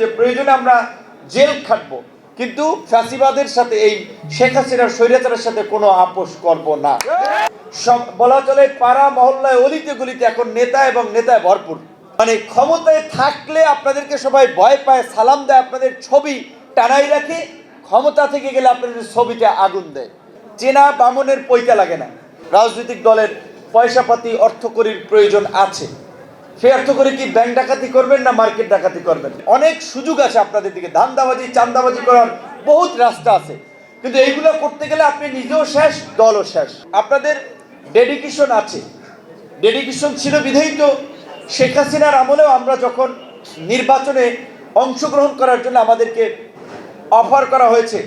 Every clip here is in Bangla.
যে প্রয়োজনে আমরা জেল খাটবো, কিন্তু ফ্যাসিবাদের সাথে এই শেখ হাসিনার স্বৈরাচারের সাথে কোনো আপোষ করব না। সব বলা চলে পাড়া মহল্লায় অলিতে গলিতে এখন নেতা এবং নেতায় ভরপুর। মানে ক্ষমতায় থাকলে আপনাদেরকে সবাই ভয় পায়, সালাম দেয়, আপনাদের ছবি টানাই রাখে, ক্ষমতা থেকে গেলে আপনাদের ছবিতে আগুন দেয়। চেনা বামনের পৈতা লাগে না। রাজনৈতিক দলের পয়সাপাতি, অর্থকরির প্রয়োজন আছে। সে অর্থ করে কি ব্যাংক ডাকাতি করবেন না মার্কেট ডাকাতি করবেন? অনেক সুযোগ আছে আপনাদের দিকে। ধান্দাবাজি, চান্দাবাজি করার বহুত রাস্তা আছে। কিন্তু এইগুলো করতে গেলে আপনি নিজেও শেষ, দলও শেষ। আপনাদের ডেডিকেশন আছে। ডেডিকেশন ছিল বিধায়ী তো শেখ হাসিনার আমলেও আমরা যখন নির্বাচনে অংশগ্রহণ করার জন্য আমাদেরকে অফার করা হয়েছে,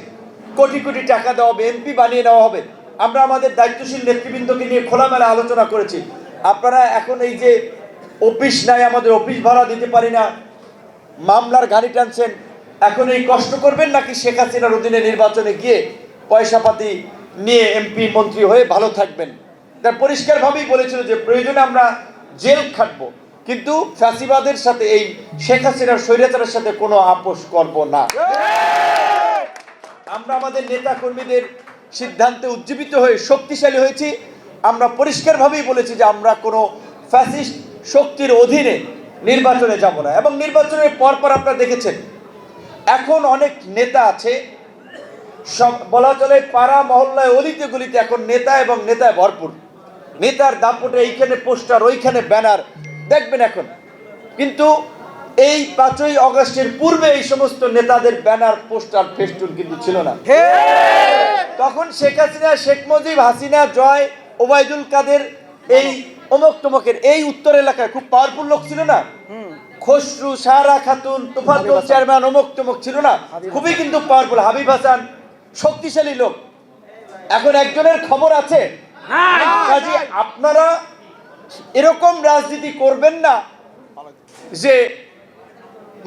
কোটি কোটি টাকা দেওয়া হবে এমপি বানিয়ে নেওয়া হবে, আমরা আমাদের দায়িত্বশীল নেতৃবৃন্দকে নিয়ে খোলামেলা আলোচনা করেছি। আপনারা এখন এই যে অফিস নাই, আমাদের অফিস ভাড়া দিতে পারি না। মামলার গাড়ি টানছেন। এখন এই কষ্ট করবেন নাকি শেখ হাসিনার অধীনে নির্বাচনে গিয়ে পয়সাপাতি নিয়ে এমপি, মন্ত্রী হয়ে ভালো থাকবেন? তার পরিষ্কারভাবেই বলেছিল যে প্রয়োজনে আমরা জেল খাটব। কিন্তু ফ্যাসিবাদের সাথে এই শেখ হাসিনার স্বৈরাচারের সাথে কোনো আপোষ করব না। আমরা আমাদের নেতা কর্মীদের সিদ্ধান্তে উজ্জীবিত হয়ে শক্তিশালী হয়েছি। আমরা পরিষ্কারভাবেই বলেছি যে আমরা কোনো ফ্যাসিস্ট শক্তির অধীনে নির্বাচনে যাব না। এবং নির্বাচনের পর পর আপনারা দেখেছেন এখন অনেক নেতা আছে সব বলা চলে পাড়া মহল্লায় অলিতে গলিতে এখন নেতা এবং নেতায় ভরপুর। নেতার দাপটে এইখানে পোস্টার ওইখানে ব্যানার দেখবেন এখন। কিন্তু এই পাঁচই অগস্টের পূর্বে এই সমস্ত নেতাদের ব্যানার পোস্টার ফেস্টুন কিন্তু ছিল না। তখন শেখ হাসিনা শেখ মুজিব হাসিনা জয় ওবায়দুল কাদের এই অমক তমকের এই উত্তর এলাকায় খুব পাওয়ারফুল লোক ছিল না? খসরু সারা খাতুন তুফাতুল চেয়ারম্যান অমক তমক ছিল না? খুবই কিন্তু পাওয়ারফুল হাবিব হাসান শক্তিশালী লোক। এখন একজনের খবর আছে? কাজে আপনারা এরকম রাজনীতি করবেন না যে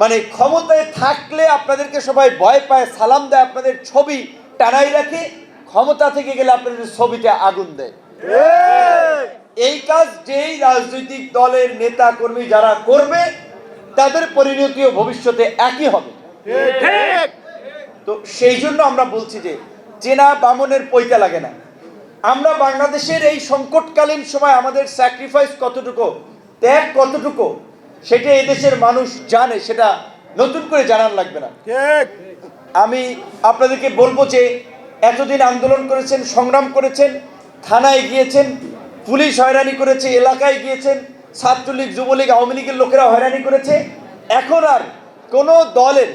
মানে ক্ষমতায় থাকলে আপনাদেরকে সবাই ভয় পায় সালাম দেয় আপনাদের ছবি টানাই রাখে ক্ষমতা থেকে গেলে আপনাদের ছবিতে আগুন দেয়। এই কাজ যেই রাজনৈতিক দলের নেতা কর্মী যারা করবে তাদের পরিণতিও ভবিষ্যতে একই হবে। তো সেই জন্য আমরা বলছি যে চেনা বামনের পৈতা লাগে না। আমরা বাংলাদেশের এই সংকটকালীন সময় আমাদের স্যাক্রিফাইস কতটুকু ত্যাগ কতটুকু সেটা এদেশের মানুষ জানে সেটা নতুন করে জানার লাগবে না। আমি আপনাদেরকে বলব যে এতদিন আন্দোলন করেছেন সংগ্রাম করেছেন থানায় গিয়েছেন পুলিশ হয়রানি করেছে, এলাকায় গিয়েছেন ছাত্রলীগ, যুবলীগ, আওয়ামী লীগের লোকেরা হয়রানি করেছে। এখন আর কোনো দলের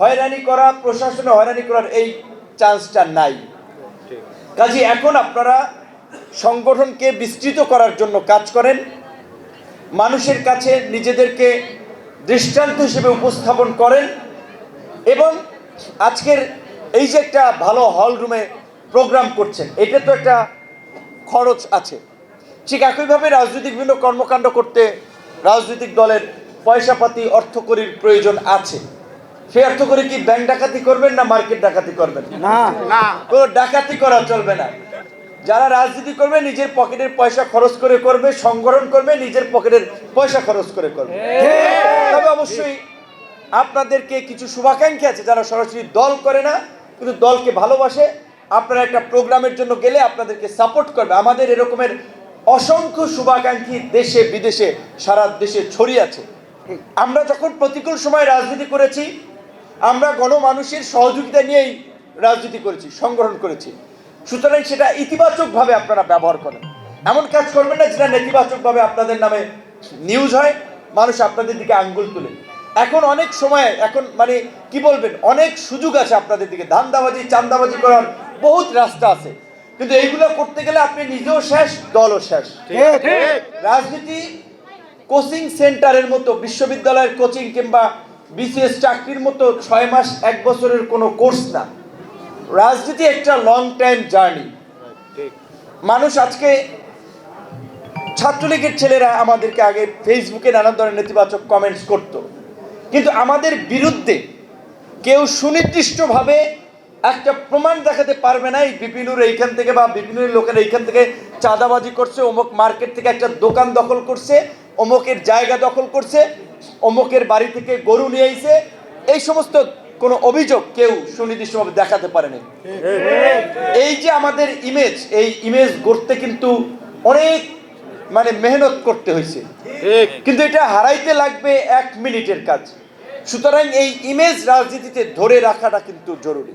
হয়রানি করা, প্রশাসনে হয়রানি করার এই চান্সটা নাই। কাজে, এখন আপনারা সংগঠনকে বিস্তৃত করার জন্য কাজ করেন। মানুষের কাছে নিজেদেরকে দৃষ্টান্ত হিসেবে উপস্থাপন করেন এবং আজকের এই যে একটা ভালো হল রুমে প্রোগ্রাম করছেন, এটা তো একটা খরচ আছে। ঠিক একইভাবে রাজনৈতিক বিভিন্ন কর্মকাণ্ড করতে রাজনৈতিক দলের পয়সাপাতি অর্থকরীর প্রয়োজন আছে। সে অর্থ করে কি ব্যাংক ডাকাতি করবেন না মার্কেট ডাকাতি করবেন? না। কোনো ডাকাতি করা চলবে না। যারা রাজনীতি করবে নিজের পকেটের পয়সা খরচ করে করবে সংগঠন করবে নিজের পকেটের পয়সা খরচ করে করবে। তবে অবশ্যই আপনাদেরকে কিছু শুভাকাঙ্ক্ষী আছে যারা সরাসরি দল করে না কিন্তু দলকে ভালোবাসে। আপনারা একটা প্রোগ্রামের জন্য গেলে আপনাদেরকে সাপোর্ট করবে। আমাদের এরকমের অসংখ্য শুভাকাঙ্ক্ষী দেশে, বিদেশে, সারা দেশে ছড়িয়ে আছে। আমরা যখন প্রতিকূল সময় রাজনীতি করেছি, আমরা গণমানুষের সহযোগিতা নিয়েই রাজনীতি করেছি, সংগঠন করেছি। সুতরাং সেটা ইতিবাচকভাবে আপনারা ব্যবহার করেন। এমন কাজ করবেন না যেটা নেতিবাচকভাবে আপনাদের নামে নিউজ হয়, মানুষ আপনাদের দিকে আঙ্গুল তুলে। এখন অনেক সময়, এখন মানে কি বলবেন, অনেক সুযোগ আছে আপনাদের দিকে। ধান্দাবাজি, চান্দাবাজি করার বহুত রাস্তা আছে। কিন্তু এইগুলো করতে গেলে আপনি নিজেও শেষ দলও শেষ। রাজনীতি কোচিং সেন্টারের মতো বিশ্ববিদ্যালয়ের কোচিং কিংবা বিসিএস চাকরির মতো ছয় মাস এক বছরের কোনো কোর্স না। রাজনীতি একটা লং টাইম জার্নি মানুষ আজকে ছাত্রলীগের ছেলেরা আমাদেরকে আগে ফেসবুকে নানান ধরনের নেতিবাচক কমেন্টস করত। কিন্তু আমাদের বিরুদ্ধে কেউ সুনির্দিষ্টভাবে একটা প্রমাণ দেখাতে পারবে না এই বিপিনুর এইখান থেকে বা বিপিনুর লোকেরা এইখান থেকে চাঁদাবাজি করছে অমুক মার্কেট থেকে একটা দোকান দখল করছে অমুকের জায়গা দখল করছে অমুকের বাড়ি থেকে গরু নিয়ে আইছে। এই সমস্ত কোনো অভিযোগ কেউ সুনির্দিষ্টভাবে দেখাতে পারেনি এই যে আমাদের ইমেজ এই ইমেজ গড়তে কিন্তু অনেক মানে মেহনত করতে হয়েছে কিন্তু এটা হারাইতে লাগবে এক মিনিটের কাজ। সুতরাং এই ইমেজ রাজনীতিতে ধরে রাখাটা কিন্তু জরুরি।